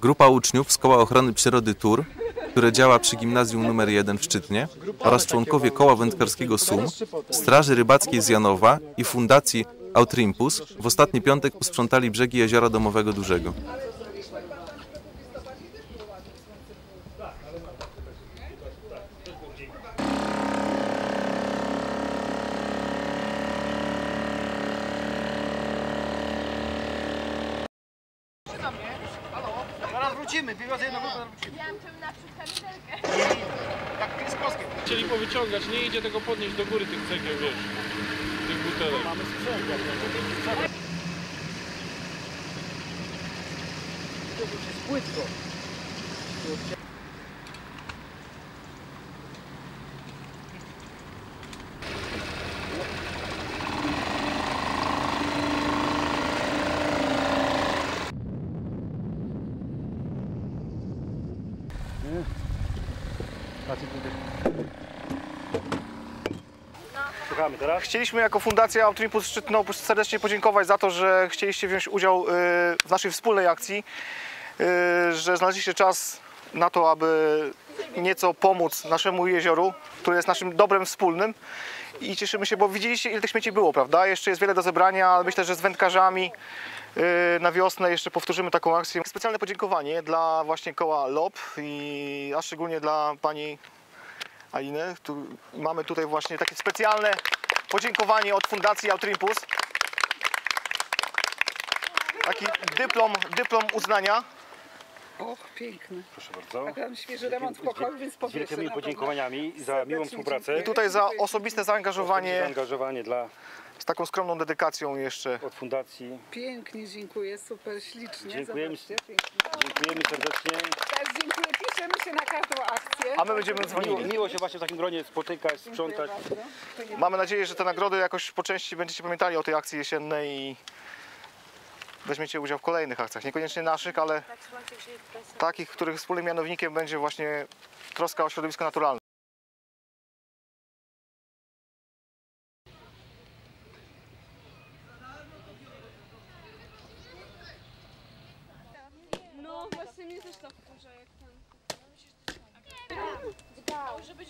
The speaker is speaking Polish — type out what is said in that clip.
Grupa uczniów z Koła Ochrony Przyrody TUR, które działa przy Gimnazjum nr 1 w Szczytnie oraz członkowie Koła Wędkarskiego SUM, Straży Rybackiej z Janowa i Fundacji Autrimpus w ostatni piątek posprzątali brzegi Jeziora Domowego Dużego. Wrócimy, wywiozę jedną grupę, zaraz wrócimy. Miałam czym naprzód kamizelkę. Koskiem. Chcieli powyciągać, nie idzie tego podnieść do góry tych cegieł, wiesz, tych butelek. Mamy sprzęt, To już jest płytko. Słuchamy teraz. Chcieliśmy jako Fundacja Autrimpus Szczytno serdecznie podziękować za to, że chcieliście wziąć udział y, w naszej wspólnej akcji, y, że znaleźliście czas na to, aby nieco pomóc naszemu jezioru, które jest naszym dobrem wspólnym. I cieszymy się, bo widzieliście ile tych śmieci było, prawda? Jeszcze jest wiele do zebrania, ale myślę, że z wędkarzami y, na wiosnę jeszcze powtórzymy taką akcję. Specjalne podziękowanie dla właśnie koła LOP i a szczególnie dla pani Aliny. Tu mamy tutaj właśnie takie specjalne podziękowanie od Fundacji Autrimpus. Taki dyplom, dyplom uznania. Och, piękny. Proszę bardzo. Tak, mam świeży remont w pokoju, więc Z wielkimi podziękowaniami za miłą współpracę. I tutaj za osobiste zaangażowanie Zaangażowanie dla z taką skromną dedykacją jeszcze. od Fundacji. Pięknie, dziękuję, super, ślicznie. Dziękujemy. Dziękujemy serdecznie. Też dziękuję, piszemy się na każdą akcję. A my będziemy dzwonili. miło się właśnie w takim gronie spotykać, sprzątać. Mamy nadzieję, że te nagrody jakoś po części będziecie pamiętali o tej akcji jesiennej i weźmiecie udział w kolejnych akcjach. Niekoniecznie naszych, ale takich, których wspólnym mianownikiem będzie właśnie troska o środowisko naturalne. No właśnie mnie też to wkurza jak ten. Żeby